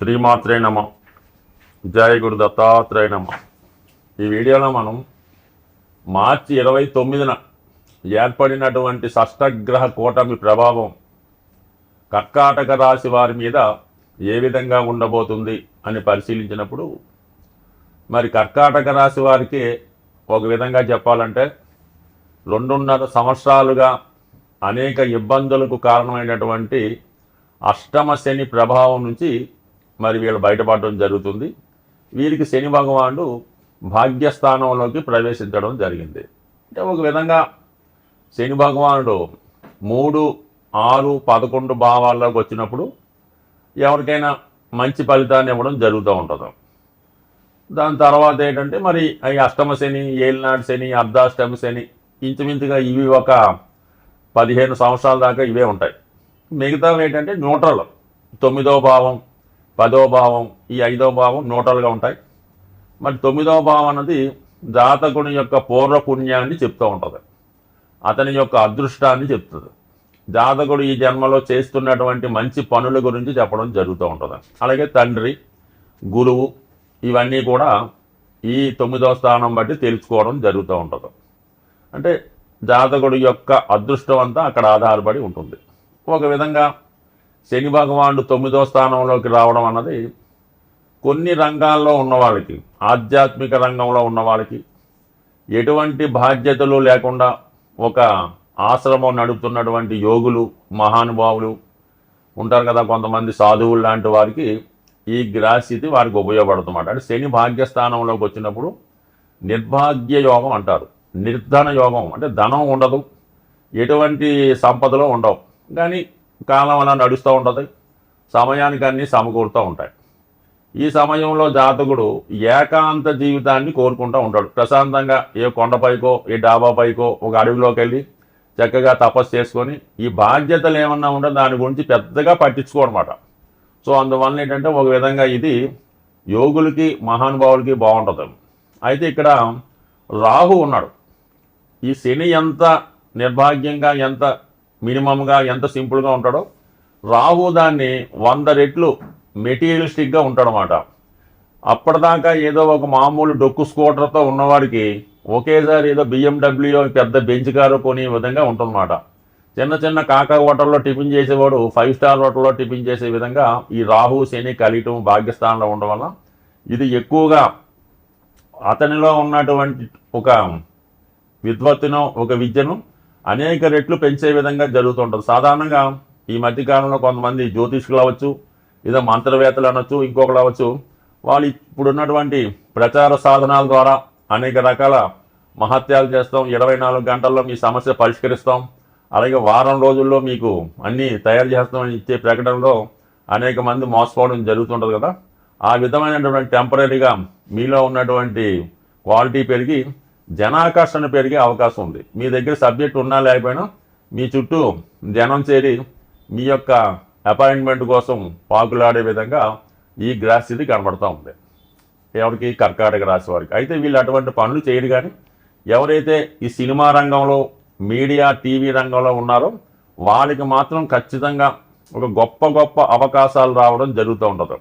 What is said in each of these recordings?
శ్రీమాత్రే నమ. జయ గురు దత్తాత్రేయ నమ. ఈ వీడియోలో మనం మార్చి ఇరవై తొమ్మిదిన ఏర్పడినటువంటి షష్టగ్రహ కూటమి ప్రభావం కర్కాటక రాశి వారి మీద ఏ విధంగా ఉండబోతుంది అని పరిశీలించినప్పుడు మరి కర్కాటక రాశి వారికి ఒక విధంగా చెప్పాలంటే రెండున్నర సంవత్సరాలుగా అనేక ఇబ్బందులకు కారణమైనటువంటి అష్టమ శని ప్రభావం నుంచి మరి వీళ్ళు బయటపడడం జరుగుతుంది. వీరికి శని భగవానుడు భాగ్యస్థానంలోకి ప్రవేశించడం జరిగింది. అంటే ఒక విధంగా శని భగవానుడు మూడు ఆరు పదకొండు భావాల్లోకి వచ్చినప్పుడు ఎవరికైనా మంచి ఫలితాన్ని ఇవ్వడం జరుగుతూ ఉంటుంది. దాని తర్వాత ఏంటంటే మరి ఈ అష్టమ శని ఏలినాడు శని అర్ధాష్టమ శని ఇంచుమించుగా ఇవి ఒక పదిహేను సంవత్సరాల దాకా ఇవే ఉంటాయి. మిగతావి ఏంటంటే న్యూట్రల్ తొమ్మిదో భావం పదో భావం ఈ ఐదో భావం న్యూట్రల్గా ఉంటాయి. మరి తొమ్మిదో భావం అన్నది జాతకుని యొక్క పూర్వపుణ్యాన్ని చెప్తూ ఉంటుంది. అతని యొక్క అదృష్టాన్ని చెప్తుంది. జాతకుడు ఈ జన్మలో చేస్తున్నటువంటి మంచి పనుల గురించి చెప్పడం జరుగుతూ ఉంటుంది. అలాగే తండ్రి గురువు ఇవన్నీ కూడా ఈ తొమ్మిదో స్థానం బట్టి తెలుసుకోవడం జరుగుతూ ఉంటుంది. అంటే జాతకుడు యొక్క అదృష్టం అంతా అక్కడ ఆధారపడి ఉంటుంది. ఒక విధంగా శని భగవానుడు తొమ్మిదో స్థానంలోకి రావడం అన్నది కొన్ని రంగాల్లో ఉన్న వాళ్ళకి ఆధ్యాత్మిక రంగంలో ఉన్న వాళ్ళకి ఎటువంటి బాధ్యతలు లేకుండా ఒక ఆశ్రమం నడుపుతున్నటువంటి యోగులు మహానుభావులు ఉంటారు కదా కొంతమంది సాధువులు లాంటి వారికి ఈ గ్రాస్థితి వారికి ఉపయోగపడుతున్నమాట అంటే శని భాగ్యస్థానంలోకి వచ్చినప్పుడు నిర్భాగ్య యోగం అంటారు నిర్ధన యోగం. అంటే ధనం ఉండదు ఎటువంటి సంపదలు ఉండవు. కానీ కాలం అలా నడుస్తూ ఉంటుంది. సమయానికి అన్నీ సమకూరుతూ ఉంటాయి. ఈ సమయంలో జాతకుడు ఏకాంత జీవితాన్ని కోరుకుంటూ ఉంటాడు. ప్రశాంతంగా ఏ కొండపైకో ఏ డాబాపైకో ఒక అడవిలోకి వెళ్ళి చక్కగా తపస్సు చేసుకొని ఈ బాధ్యతలు ఏమన్నా ఉంటే దాని గురించి పెద్దగా పట్టించుకోనమాట. సో అందువల్ల ఏంటంటే ఒక విధంగా ఇది యోగులకి మహానుభావులకి బాగుంటుంది. అయితే ఇక్కడ రాహు ఉన్నాడు. ఈ శని ఎంత నిర్భాగ్యంగా ఎంత మినిమంగా ఎంత సింపుల్గా ఉంటాడో రాహు దాన్ని వంద రెట్లు మెటీరియలిస్టిక్గా ఉంటాడనమాట అప్పటిదాకా ఏదో ఒక మామూలు డొక్కు స్కూటర్తో ఉన్నవాడికి ఒకేసారి ఏదో బిఎండబ్ల్యూ పెద్ద బెంచ్ కారు కొనే విధంగా ఉంటుందన్నమాట. చిన్న చిన్న కాకా హోటల్లో టిఫిన్ చేసేవాడు ఫైవ్ స్టార్ హోటల్లో టిఫిన్ చేసే విధంగా ఈ రాహు శని కలియటం భాగ్యస్థానంలో ఉండడం వల్ల ఇది ఎక్కువగా అతనిలో ఉన్నటువంటి ఒక విద్వత్తును ఒక విద్యను అనేక రెట్లు పెంచే విధంగా జరుగుతుంటుంది. సాధారణంగా ఈ మధ్యకాలంలో కొంతమంది జ్యోతిష్కులు అవ్వచ్చు ఏదో మంత్రవేత్తలు అనొచ్చు ఇంకొకరు అవ్వచ్చు వాళ్ళు ఇప్పుడు ఉన్నటువంటి ప్రచార సాధనాల ద్వారా అనేక రకాల మహత్యాలు చేస్తాం. ఇరవై నాలుగు గంటల్లో మీ సమస్య పరిష్కరిస్తాం. అలాగే వారం రోజుల్లో మీకు అన్నీ తయారు చేస్తామని ఇచ్చే ప్రకటనలో అనేక మంది మోసపోవడం జరుగుతుంటుంది కదా. ఆ విధమైనటువంటి టెంపరీగా మీలో ఉన్నటువంటి క్వాలిటీ పెరిగి జనాకర్షణ పెరిగే అవకాశం ఉంది. మీ దగ్గర సబ్జెక్ట్ ఉన్నా లేకపోయినా మీ చుట్టూ జనం చేరి మీ యొక్క అపాయింట్మెంట్ కోసం పాకులాడే విధంగా ఈ గ్రహస్థితి కనబడుతూ ఉంది. ఎవరికి? కర్కాటక రాశి వారికి. అయితే వీళ్ళు అటువంటి పనులు చేయరు కానీ ఎవరైతే ఈ సినిమా రంగంలో మీడియా టీవీ రంగంలో ఉన్నారో వాళ్ళకి మాత్రం ఖచ్చితంగా ఒక గొప్ప గొప్ప అవకాశాలు రావడం జరుగుతూ ఉండదు.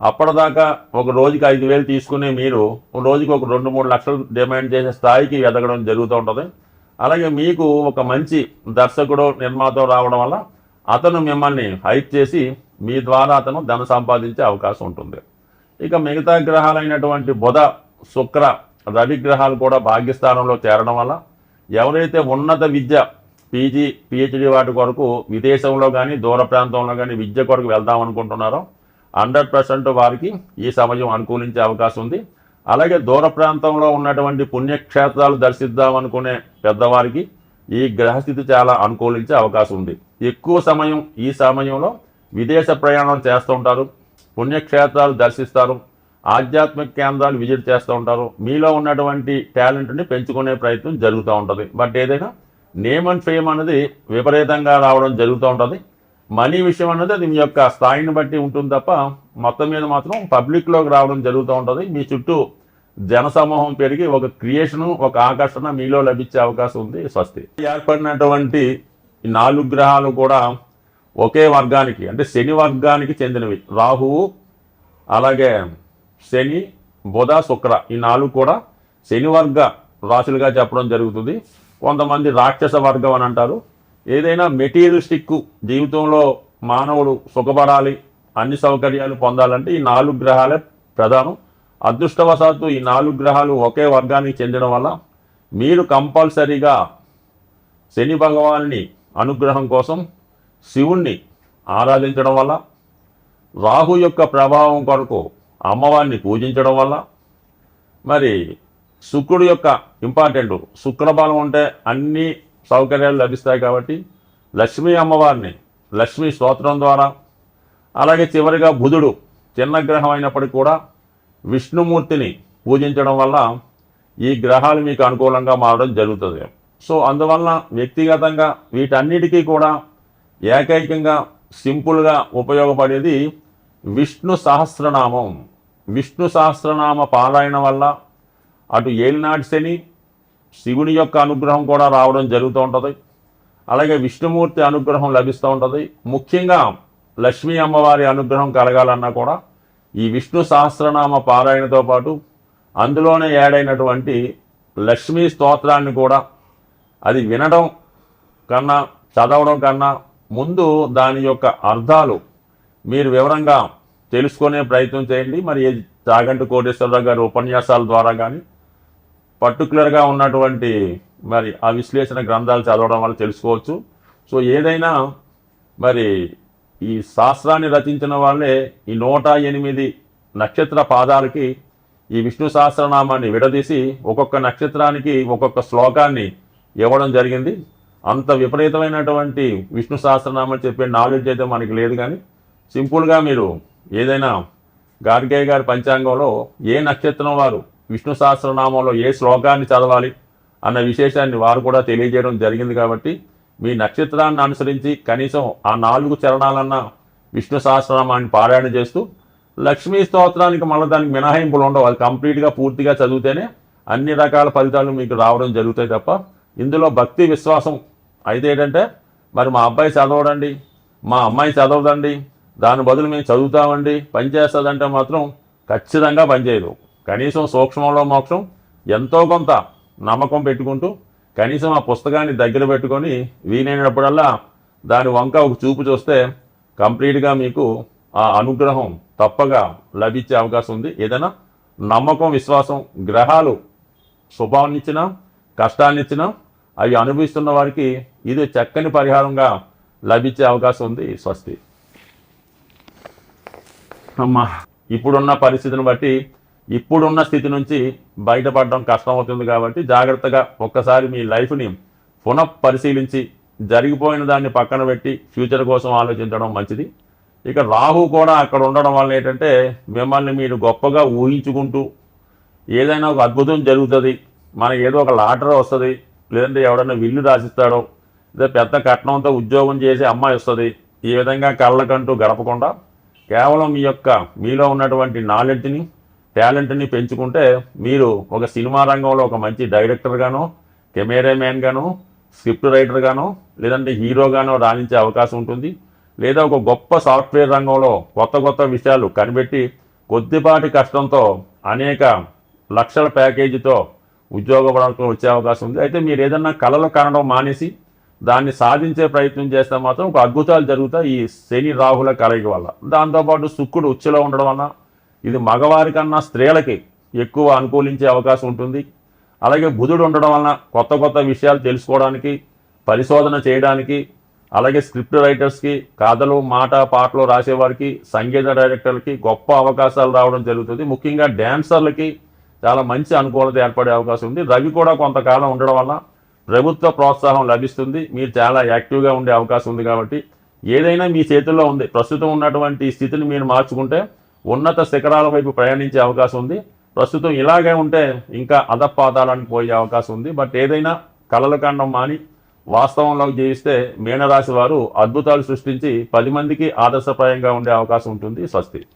అప్పటిదాకా ఒక రోజుకి ఐదు వేలు తీసుకునే మీరు రోజుకి ఒక రెండు మూడు లక్షలు డిమాండ్ చేసే స్థాయికి ఎదగడం జరుగుతూ ఉంటుంది. అలాగే మీకు ఒక మంచి దర్శకుడు నిర్మాత రావడం వల్ల అతను మిమ్మల్ని హైక్ చేసి మీ ద్వారా అతను ధన సంపాదించే అవకాశం ఉంటుంది. ఇక మిగతా గ్రహాలైనటువంటి బుధ శుక్ర రవి గ్రహాలు కూడా భాగ్యస్థానంలో చేరడం వల్ల ఎవరైతే ఉన్నత విద్య పీజీ పిహెచ్డి వాటి కొరకు విదేశంలో కానీ దూర ప్రాంతంలో కానీ విద్య కొరకు వెళ్దాం అనుకుంటున్నారో హండ్రెడ్ పర్సెంట్ వారికి ఈ సమయం అనుకూలించే అవకాశం ఉంది. అలాగే దూర ప్రాంతంలో ఉన్నటువంటి పుణ్యక్షేత్రాలు దర్శిద్దామనుకునే పెద్దవారికి ఈ గ్రహస్థితి చాలా అనుకూలించే అవకాశం ఉంది. ఎక్కువ సమయం ఈ సమయంలో విదేశ ప్రయాణం చేస్తూ ఉంటారు పుణ్యక్షేత్రాలు దర్శిస్తారు ఆధ్యాత్మిక కేంద్రాలు విజిట్ చేస్తూ ఉంటారు. మీలో ఉన్నటువంటి టాలెంట్ని పెంచుకునే ప్రయత్నం జరుగుతూ ఉంటుంది. బట్ ఏదైనా నేమ్ అండ్ ఫేమ్ అనేది విపరీతంగా రావడం జరుగుతూ ఉంటుంది. మనీ విషయం అన్నది అది మీ యొక్క స్థాయిని బట్టి ఉంటుంది తప్ప మొత్తం మీద మాత్రం పబ్లిక్లోకి రావడం జరుగుతూ ఉంటుంది. మీ చుట్టూ జనసమూహం పెరిగి ఒక క్రియేషను ఒక ఆకర్షణ మీలో లభించే అవకాశం ఉంది స్వస్తి. ఏర్పడినటువంటి ఈ నాలుగు గ్రహాలు కూడా ఒకే వర్గానికి అంటే శని వర్గానికి చెందినవి. రాహువు అలాగే శని బుధ శుక్ర ఈ నాలుగు కూడా శని వర్గ రాశులుగా చెప్పడం జరుగుతుంది. కొంతమంది రాక్షస వర్గం అని అంటారు. ఏదైనా మెటీరియలిస్టిక్ జీవితంలో మానవుడు సుఖపడాలి అన్ని సౌకర్యాలు పొందాలంటే ఈ నాలుగు గ్రహాలే ప్రధానం. అదృష్టవశాత్తు ఈ నాలుగు గ్రహాలు ఒకే వర్గానికి చెందడం వల్ల మీరు కంపల్సరీగా శని భగవాన్ని అనుగ్రహం కోసం శివుణ్ణి ఆరాధించడం వల్ల రాహు యొక్క ప్రభావం కొరకు అమ్మవారిని పూజించడం వల్ల మరి శుక్రుడు యొక్క ఇంపార్టెంట్ శుక్రబలం ఉంటే అన్ని సౌకర్యాలు లభిస్తాయి కాబట్టి లక్ష్మీ అమ్మవారిని లక్ష్మీ స్తోత్రం ద్వారా అలాగే చివరిగా బుధుడు చిన్న గ్రహం అయినప్పటికీ కూడా విష్ణుమూర్తిని పూజించడం వల్ల ఈ గ్రహాలు మీకు అనుకూలంగా మారడం జరుగుతుంది. సో అందువలన వ్యక్తిగతంగా వీటన్నిటికీ కూడా ఏకైకంగా సింపుల్గా ఉపయోగపడేది విష్ణు సహస్రనామం. విష్ణు సహస్రనామ పారాయణ వల్ల అటు ఏలినాటి శని శివుని యొక్క అనుగ్రహం కూడా రావడం జరుగుతూ ఉంటుంది. అలాగే విష్ణుమూర్తి అనుగ్రహం లభిస్తూ ఉంటుంది. ముఖ్యంగా లక్ష్మీ అమ్మవారి అనుగ్రహం కలగాలన్నా కూడా ఈ విష్ణు సహస్రనామ పారాయణతో పాటు అందులోనే యాడైనటువంటి లక్ష్మీ స్తోత్రాన్ని కూడా అది వినడం కన్నా చదవడం కన్నా ముందు దాని యొక్క అర్థాలు మీరు వివరంగా తెలుసుకునే ప్రయత్నం చేయండి. మరి ఏ కోటేశ్వరరావు గారి ఉపన్యాసాల ద్వారా కానీ పర్టికులర్గా ఉన్నటువంటి మరి ఆ విశ్లేషణ గ్రంథాలు చదవడం వల్ల తెలుసుకోవచ్చు. సో ఏదైనా మరి ఈ శాస్త్రాన్ని రచించిన వాళ్ళే ఈ నూట ఎనిమిది నక్షత్ర పాదాలకి ఈ విష్ణు సహస్రనామాన్ని విడదీసి ఒక్కొక్క నక్షత్రానికి ఒక్కొక్క శ్లోకాన్ని ఇవ్వడం జరిగింది. అంత విపరీతమైనటువంటి విష్ణు సహస్రనామం చెప్పే నాలెడ్జ్ అయితే మనకి లేదు కానీ సింపుల్గా మీరు ఏదైనా గార్గే గారి పంచాంగంలో ఏ నక్షత్రం వారు విష్ణు సహస్రనామంలో ఏ శ్లోకాన్ని చదవాలి అన్న విశేషాన్ని వారు కూడా తెలియజేయడం జరిగింది కాబట్టి మీ నక్షత్రాన్ని అనుసరించి కనీసం ఆ నాలుగు చరణాలన్న విష్ణు సహస్రనామాన్ని పారాయణ చేస్తూ లక్ష్మీ స్తోత్రానికి మళ్ళీ దానికి మినహాయింపులు ఉండవు. అది కంప్లీట్గా పూర్తిగా చదివితేనే అన్ని రకాల ఫలితాలు మీకు రావడం జరుగుతాయి తప్ప ఇందులో భక్తి విశ్వాసం అయితే ఏంటంటే మరి మా అబ్బాయి చదవడండి మా అమ్మాయి చదవదండి దాని బదులు మేము చదువుతామండి పని చేస్తుందంటే మాత్రం ఖచ్చితంగా పనిచేయదు కనీసం సూక్ష్మంలో మోక్షం ఎంతో కొంత నమ్మకం పెట్టుకుంటూ కనీసం ఆ పుస్తకాన్ని దగ్గర పెట్టుకొని వీలైనప్పుడల్లా దాని వంక ఒక చూపు చూస్తే కంప్లీట్గా మీకు ఆ అనుగ్రహం తప్పగా లభించే అవకాశం ఉంది. ఏదైనా నమ్మకం విశ్వాసం గ్రహాలు శుభాన్నిచ్చినా కష్టాన్నిచ్చినా అవి అనుభవిస్తున్న వారికి ఇది చక్కని పరిహారంగా లభించే అవకాశం ఉంది స్వస్తి. అమ్మా ఇప్పుడున్న పరిస్థితిని బట్టి ఇప్పుడున్న స్థితి నుంచి బయటపడడం కష్టం అవుతుంది కాబట్టి జాగ్రత్తగా ఒక్కసారి మీ లైఫ్ని పునః పరిశీలించి జరిగిపోయిన దాన్ని పక్కన పెట్టి ఫ్యూచర్ కోసం ఆలోచించడం మంచిది. ఇక రాహు కూడా అక్కడ ఉండడం వల్ల ఏంటంటే మిమ్మల్ని మీరు గొప్పగా ఊహించుకుంటూ ఏదైనా ఒక అద్భుతం జరుగుతుంది. మనకి ఏదో ఒక లాటరీ వస్తుంది. లేదంటే ఎవడన్నా విల్లు రాసిస్తాడో లేదా పెద్ద కట్నంతో ఉద్యోగం చేసి అమ్మాయి వస్తుంది. ఈ విధంగా కళ్ళకంటూ గడపకుండా కేవలం మీ యొక్క మీలో ఉన్నటువంటి నాలెడ్జ్ని టాలెంట్ని పెంచుకుంటే మీరు ఒక సినిమా రంగంలో ఒక మంచి డైరెక్టర్గానో కెమెరామ్యాన్గాను స్క్రిప్ట్ రైటర్గానో లేదంటే హీరోగానో రాణించే అవకాశం ఉంటుంది. లేదా ఒక గొప్ప సాఫ్ట్వేర్ రంగంలో కొత్త కొత్త విషయాలు కనిపెట్టి కొద్దిపాటి కష్టంతో అనేక లక్షల ప్యాకేజీతో ఉద్యోగ పడకం వచ్చే అవకాశం ఉంది. అయితే మీరు ఏదన్నా కళలు కనడం మానేసి దాన్ని సాధించే ప్రయత్నం చేస్తే మాత్రం ఒక అద్భుతాలు జరుగుతాయి ఈ శని రాహుల కలయిక వల్ల. దాంతోపాటు శుక్రుడు ఉచ్చులో ఉండడం వల్ల ఇది మగవారి కన్నా స్త్రీలకి ఎక్కువ అనుకూలించే అవకాశం ఉంటుంది. అలాగే బుధుడు ఉండడం వలన కొత్త కొత్త విషయాలు తెలుసుకోవడానికి పరిశోధన చేయడానికి అలాగే స్క్రిప్ట్ రైటర్స్కి కథలు మాట పాటలు రాసేవారికి సంగీత డైరెక్టర్లకి గొప్ప అవకాశాలు రావడం జరుగుతుంది. ముఖ్యంగా డ్యాన్సర్లకి చాలా మంచి అనుకూలత ఏర్పడే అవకాశం ఉంది. రవి కూడా కొంతకాలం ఉండడం వల్ల ప్రభుత్వ ప్రోత్సాహం లభిస్తుంది. మీరు చాలా యాక్టివ్గా ఉండే అవకాశం ఉంది కాబట్టి ఏదైనా మీ చేతుల్లో ఉంది. ప్రస్తుతం ఉన్నటువంటి స్థితిని మీరు మార్చుకుంటే ఉన్నత శిఖరాల వైపు ప్రయాణించే అవకాశం ఉంది. ప్రస్తుతం ఇలాగే ఉంటే ఇంకా అధపాతాళానికి పోయే అవకాశం ఉంది. బట్ ఏదైనా కలలు కండం మాని వాస్తవంలో జీవిస్తే మీనరాశి వారు అద్భుతాలు సృష్టించి పది మందికి ఆదర్శప్రాయంగా ఉండే అవకాశం ఉంటుంది. స్వస్తి.